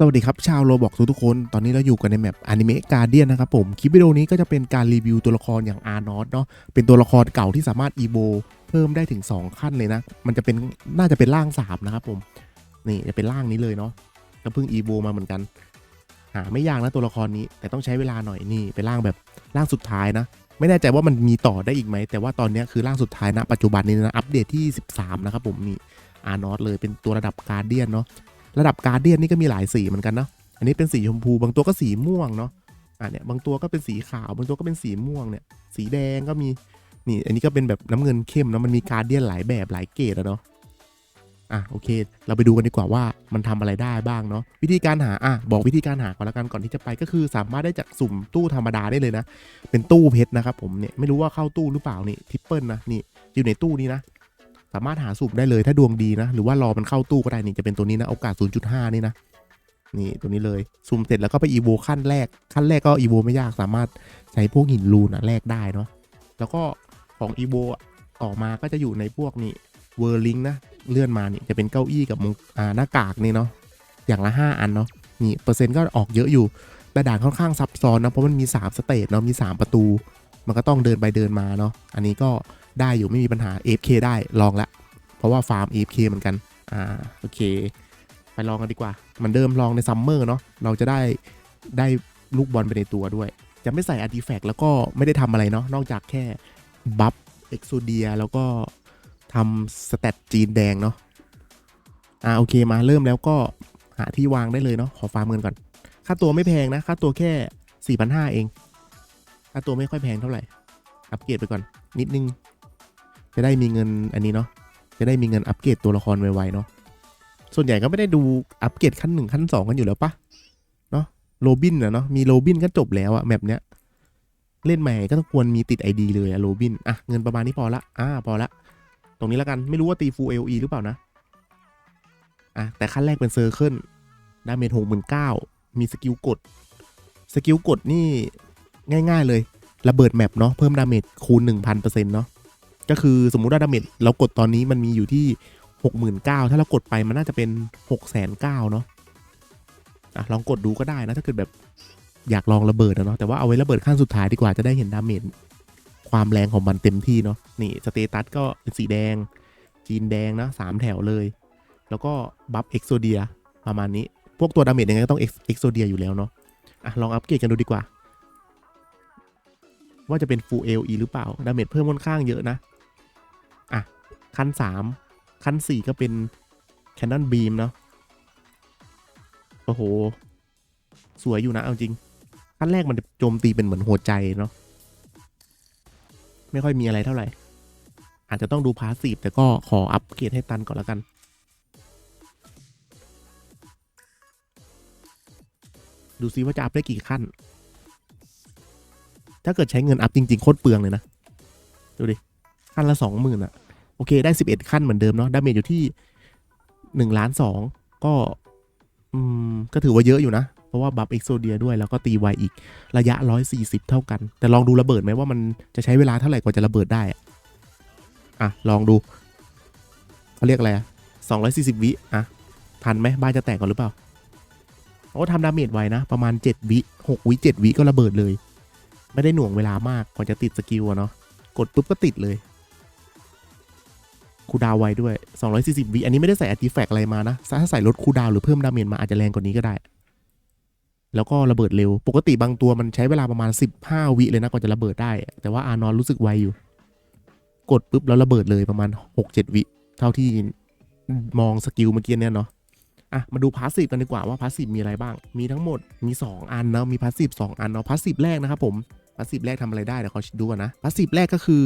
สวัสดีครับ ชาวโรบอกทุกๆคน ตอนนี้เราอยู่กันในแมปอนิเมะการเดียนนะครับผม คลิปวิดีโอนี้ก็จะเป็นการรีวิวตัวละครอย่างอาร์นอตเนาะเป็นตัวละครเก่าที่สามารถอีโบเพิ่มได้ถึง 2 ขั้นเลยนะ มันจะเป็นน่าจะเป็นร่าง 3 นะครับผม นี่จะเป็นร่างนี้เลยเนาะก็เพิ่งอีโบมาเหมือนกัน หาไม่ยากนะตัวละครนี้ แต่ต้องใช้เวลาหน่อยนี่เป็นร่างแบบร่างสุดท้ายนะ ไม่แน่ใจว่ามันมีต่อได้อีกไหม แต่ว่าตอนนี้คือร่างสุดท้ายนะปัจจุบันนี้นะอัปเดตที่ 13 นะครับผมนี่อาร์นอตเลยเป็นตัวระดับการเดียนเนาะ ระดับการเดียนนี่ก็มีหลายสีเหมือนกันเนาะอันนี้เป็นสีชมพูบางตัวก็สีม่วงเนาะอะเนี่ยบางตัวก็เป็นสีขาวบางตัวก็เป็นสีม่วงเนี่ย สีแดงก็มีนี่อันนี้ก็เป็นแบบน้ำเงินเข้มเนาะมันมีการเดียนหลายแบบหลายเกรดอะเนาะอะโอเค เราไปดูกันดีกว่าว่ามันทำอะไรได้บ้างเนาะวิธีการหาอะบอกวิธีการหาก่อนละกันก่อนที่จะไปก็คือสามารถได้จากสุ่มตู้ธรรมดาได้เลยนะ เป็นตู้เพชรนะครับผมเนี่ยไม่รู้ว่าเข้าตู้หรือเปล่านี่ทิปเปิลนะนี่อยู่ในตู้นี้นะ สามารถหาสุ่มได้เลยถ้าดวงดีนะ หรือว่ารอมันเข้าตู้ก็ได้นี่จะเป็นตัวนี้นะโอกาส 0.5 นี่นะนี่ตัวนี้เลยสุ่มเสร็จแล้วก็ไปอีโวขั้นแรก ขั้นแรกก็อีโวไม่ยากสามารถใช้พวกหินรูนอะแลกได้เนาะแล้วก็ของอีโวออกมาก็จะอยู่ในพวกนี่เวอร์ลิงนะเลื่อนมานี่จะเป็นเก้าอี้กับมงอ่าหน้ากากนี่เนาะอย่างละ 5 อันเนาะนี่เปอร์เซ็นต์ก็ออกเยอะอยู่แต่ด่านค่อนข้างซับซ้อนนะเพราะมันมี 3 สเตจเนาะมี 3 ประตู มันก็ต้องเดินไปเดินมาเนาะอันนี้ก็ ได้อยู่ไม่มีปัญหา AFK ได้ลองละเพราะว่าฟาร์ม AFK เหมือนกันอ่าโอเค ไปลองกันดีกว่ามันเดิมลองในซัมเมอร์เนาะเราจะได้ได้ลูกบอลไปในตัวด้วย จะไม่ใส่อาร์ติแฟกต์แล้วก็ไม่ได้ทำอะไรเนาะนอกจากแค่บัฟเอ็กโซเดียแล้วก็ทำสเตตจีนแดงเนาะอ่าโอเคมาเริ่มแล้วก็หาที่วางได้เลยเนาะขอฟาร์มเงินก่อน ค่าตัวไม่แพงนะค่าตัวแค่ 4,500 เอง ค่าตัวไม่ค่อยแพงเท่าไหร่ อัปเกรดไปก่อนนิดนึง จะได้มีเงินอันนี้เนาะจะได้มีเงินอัปเกรดตัวละครไวๆเนาะส่วนใหญ่ก็ไม่ได้ดูอัปเกรดขั้นหนึ่งขั้นสองกันอยู่แล้วปะเนาะโรบินอะเนาะมีโรบินก็จบแล้วอะแมปเนี้ยเล่นใหม่ก็ต้องควรมีติด ID เลยอะโรบินอะเงินประมาณนี้พอละอ่าพอละ ตรงนี้แล้วกันไม่รู้ว่าตีฟูเอลีหรือเปล่านะอะแต่ขั้นแรกเป็นเซอร์เคิลดาเมจหกหมื่นเก้ามีสกิลกดสกิลกดนี่ง่าย ๆ เลย ระเบิดแมปเนาะเพิ่มดาเมจคูณ 1,000%เนาะ ก็คือสมมุติว่าดาเมจเรากดตอนนี้มันมีอยู่ที่69,000ถ้าเรากดไปมันน่าจะเป็น6,900เนาะอะลองกดดูก็ได้นะถ้าเกิดแบบอยากลองระเบิดนะเนาะแต่ว่าเอาไว้ระเบิดขั้นสุดท้ายดีกว่าจะได้เห็นดาเมจความแรงของมันเต็มที่เนาะนี่สเตตัสก็เป็นสีแดง จีนแดงนะสามแถวเลย แล้วก็บัฟเอ็กโซเดียประมาณนี้ พวกตัวดาเมจยังไงก็ต้องเอ็กโซเดียอยู่แล้วเนาะอะลองอัปเกรดกันดูดีกว่า ว่าจะเป็น Full LE หรือเปล่า ดาเมจเพิ่มค่อนข้างเยอะนะ ขั้น3ขั้น4 ก็เป็น Canon Beam เนาะโอ้โห สวยอยู่นะ เอาจริงขั้นแรกมันโจมตีเป็นเหมือนหัวใจเนาะไม่ค่อยมีอะไรเท่าไหร่ อาจจะต้องดูพาสซีฟแต่ก็ขออัปเกรดให้ตันก่อนแล้วกันดูซิว่าจะอัพได้กี่ขั้น ถ้าเกิดใช้เงินอัพจริง ๆ โคตรเปลืองเลยนะ ดูดิ ขั้นละสองหมื่นอะ โอเคได้สิบเอ็ดขั้นเหมือนเดิมเนาะดาเมจอยู่ที่หนึ่งล้านสองก็อืมก็ถือว่าเยอะอยู่นะ เพราะว่าบัฟเอ็กโซเดียด้วยแล้วก็ตีไวอีกระยะร้อยสี่สิบเท่ากัน แต่ลองดูระเบิดไหมว่ามันจะใช้เวลาเท่าไหร่กว่าจะระเบิดได้อะอะลองดูเขาเรียกอะไรอะสองร้อยสี่สิบวิอะทันไหมบ้านจะแตกก่อนหรือเปล่าโอ้ทำดาเมจไวนะ ประมาณเจ็ดวิหกวิเจ็ดวิก็ระเบิดเลย ไม่ได้หน่วงเวลามากก่อนจะติดสกิลอะเนาะกดปุ๊บก็ติดเลย คูดาวไว้ด้วย 240วิอันนี้ไม่ได้ใส่อาร์ติแฟกต์อะไรมานะ ถ้าใส่ลดคูดาวหรือเพิ่มดาเมจมาอาจจะแรงกว่านี้ก็ได้ แล้วก็ระเบิดเร็ว ปกติบางตัวมันใช้เวลาประมาณ 15 วิเลยนะกว่าจะระเบิดได้ แต่ว่าอานอนรู้สึกไวอยู่ กดปุ๊บแล้วระเบิดเลยประมาณ 6-7 วิเท่าที่มองสกิลเมื่อกี้เนี่ยเนาะอะมาดูพาสซีฟกันดีกว่าว่าพาสซีฟมีอะไรบ้าง มีทั้งหมดมี 2 อันเนาะมีพาสซีฟ2อันเนาะพาสซีฟแรกนะครับผมพาสซีฟแรกทำอะไรได้เดี๋ยวขอดูก่อนนะพาสซีฟแรกก็คือ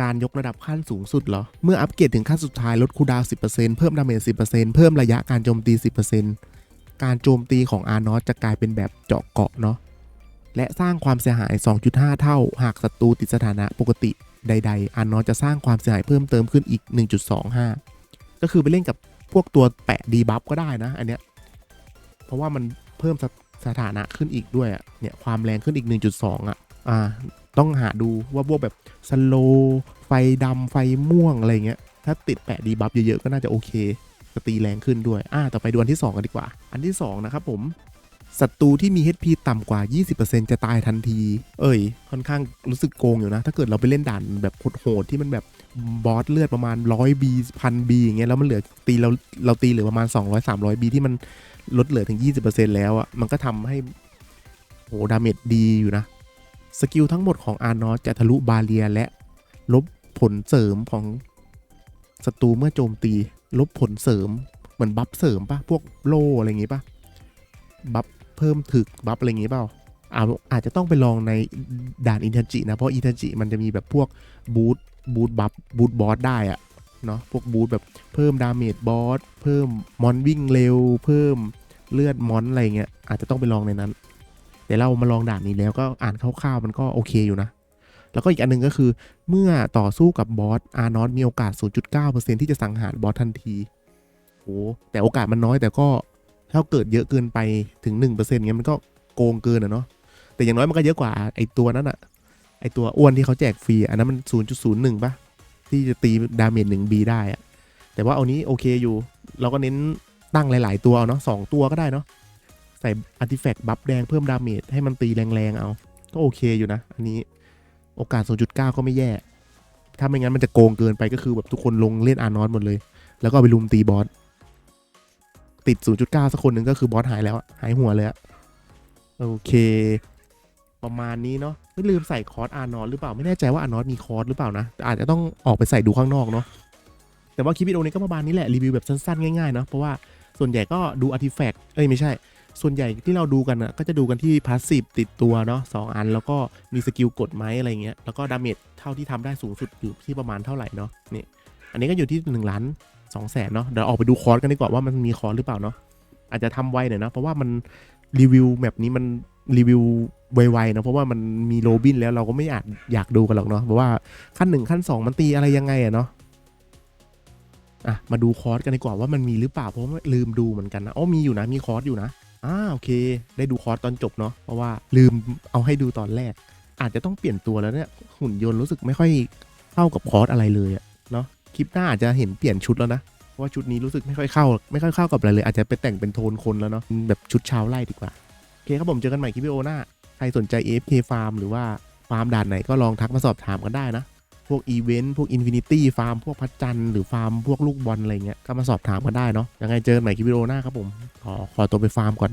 การยกระดับขั้นสูงสุดเหรอ เมื่ออัปเกรดถึงขั้นสุดท้ายลดคูดาวน์10%เพิ่มดาเมจ 10%เพิ่มระยะการโจมตี 10%การโจมตีของอาร์นอตจะกลายเป็นแบบเจาะเกาะเนาะ และสร้างความเสียหาย 2.5 เท่า หากศัตรูติดสถานะปกติใด ๆ อาร์นอตจะสร้างความเสียหายเพิ่มเติมขึ้นอีก 1.25 ก็คือไปเล่นกับพวกตัวแปะดีบัฟก็ได้นะอันเนี้ย เพราะว่ามันเพิ่มสถานะขึ้นอีกด้วยเนี่ยความแรงขึ้นอีก 1.2อะ อ่าต้องหาดูว่าพวกแบบสโลไฟดำไฟม่วงอะไรเงี้ยถ้าติดแปะดีบัฟเยอะๆก็น่าจะโอเคจะตีแรงขึ้นด้วย อ่า ต่อไปดูอันที่ 2 กันดีกว่า อันที่ 2 นะครับผม ศัตรูที่มี HP ต่ำกว่า 20%จะตายทันที เอ้ย ค่อนข้างรู้สึกโกงอยู่นะ ถ้าเกิดเราไปเล่นด่านแบบโหดๆที่มันแบบบอสเลือดประมาณ 100 B พัน B อย่างเงี้ย แล้วมันเหลือตีเราเราตีเหลือประมาณ 200 300 B ที่มันลดเหลือถึง 20%แล้วอะมันก็ทำให้โหดาเมจดีอยู่นะ สกิลทั้งหมดของอาร์นอสจะทะลุบาเรียและลบผลเสริมของศัตรูเมื่อโจมตี ลบผลเสริม เหมือนบัฟเสริมปะพวกโล่อะไรอย่างงี้ปะบัฟเพิ่มถึกบัฟอะไรอย่างงี้เปล่าอาอาจจะต้องไปลองในด่านอินทัจินะ เพราะอินทัจิมันจะมีแบบพวกบูทบูทบัฟบูทบอสได้อะเนาะพวกบูทแบบเพิ่มดาเมจบอสเพิ่มมอนวิ่งเร็ว เพิ่มเลือดมอนอะไรเงี้ยอาจจะต้องไปลองในนั้น แต่เรามาลองด่านนี้แล้วก็อ่านคร่าวๆมันก็โอเคอยู่นะ แล้วก็อีกอันหนึงก็คือ เมื่อต่อสู้กับบอสอาร์นอตมีโอกาส 0.9%ที่จะสังหารบอสทันทีโอ้แต่โอกาสมันน้อยแต่ก็ถ้าเกิดเยอะเกินไปถึง1%เงี้ยมันก็โกงเกินอะเนาะแต่อย่างน้อยมันก็เยอะกว่าไอตัวนั้นอะไอตัวอ้วนที่เขาแจกฟรีอันนั้นมัน 0.01ป่ะที่จะตีดาเมจ 1B ได้อะแต่ว่าเอานี้โอเคอยู่ เราก็เน้นตั้งหลาย ๆ ตัวเอาเนาะสองตัวก็ได้เนาะ ใส่อาร์ติแฟกต์บัฟแดงเพิ่มดาเมจให้มันตีแรงๆเอา ก็โอเคอยู่นะ อันนี้โอกาส 0.9 ก็ไม่แย่ ถ้าไม่งั้นมันจะโกงเกินไปก็คือแบบทุกคนลงเล่นอานอสหมดเลย แล้วก็ไปลุมตีบอส ติด 0.9 สักคนหนึ่งก็คือบอสหายแล้ว หายหัวเลยอะโอเค ประมาณนี้เนาะ ไม่ลืมใส่คอร์สอานอสหรือเปล่า ไม่แน่ใจว่าอานอสมีคอร์สหรือเปล่านะ อาจจะต้องออกไปใส่ดูข้างนอกเนาะ แต่ว่าคลิปวิดีโอนี้ก็ประมาณนี้แหละ รีวิวแบบสั้นๆง่ายๆเนาะ เพราะว่า ส่วนใหญ่ก็ดูอาร์ติแฟกต์เอ้ยไม่ใช่ ส่วนใหญ่ที่เราดูกันนะก็จะดูกันที่พาสซีฟติดตัวเนาะสองอัน แล้วก็มีสกิลกดไหมอะไรเงี้ยแล้วก็ดาเมจเท่าที่ทำได้สูงสุดอยู่ที่ประมาณเท่าไหร่เนาะนี่อันนี้ก็อยู่ที่1ล้าน2แสนเนาะเดี๋ยวออกไปดูคอร์สกันดีกว่าว่ามันมีคอร์สหรือเปล่าเนาะอาจจะทำไวหน่อยนะเพราะว่ามันรีวิวแบบนี้มันรีวิวไวๆนะเพราะว่ามันมีโรบินแล้วเราก็ไม่อาจอยากดูกันหรอกเนาะเพราะว่าขั้นหนึ่งขั้นสองมันตีอะไรยังไงอะเนาะ อะมาดูคอร์สกันดีกว่าว่ามันมีหรือเปล่าเพราะลืมดูเหมือนกันนะอ๋อมีอยู่นะมีคอร์สอยู่นะอ่าโอเค ได้ดูคอร์สตอนจบเนาะเพราะว่าลืมเอาให้ดูตอนแรก อาจจะต้องเปลี่ยนตัวแล้วเนี่ยหุ่นยนต์รู้สึกไม่ค่อยเข้ากับคอร์สอะไรเลยอะเนาะคลิปหน้าอาจจะเห็นเปลี่ยนชุดแล้วนะเพราะว่าชุดนี้รู้สึกไม่ค่อยเข้า ไม่ค่อยเข้ากับอะไรเลย อาจจะไปแต่งเป็นโทนคนแล้วเนาะแบบชุดชาวไร่ดีกว่าโอเคครับผมเจอกันใหม่คลิปวิดีโอหน้าใครสนใจ AFK Farm หรือว่าฟาร์มด่านไหนก็ลองทักมาสอบถามกันได้นะ พวกอีเวนต์พวกอินฟินิตี้ฟาร์มพวกพัดจันทร์หรือฟาร์มพวกลูกบอลอะไรเงี้ยก็มาสอบถามกันได้เนาะยังไงเจอกันใหม่คลิปวิดีโอหน้าครับผมขอขอตัวไปฟาร์มก่อน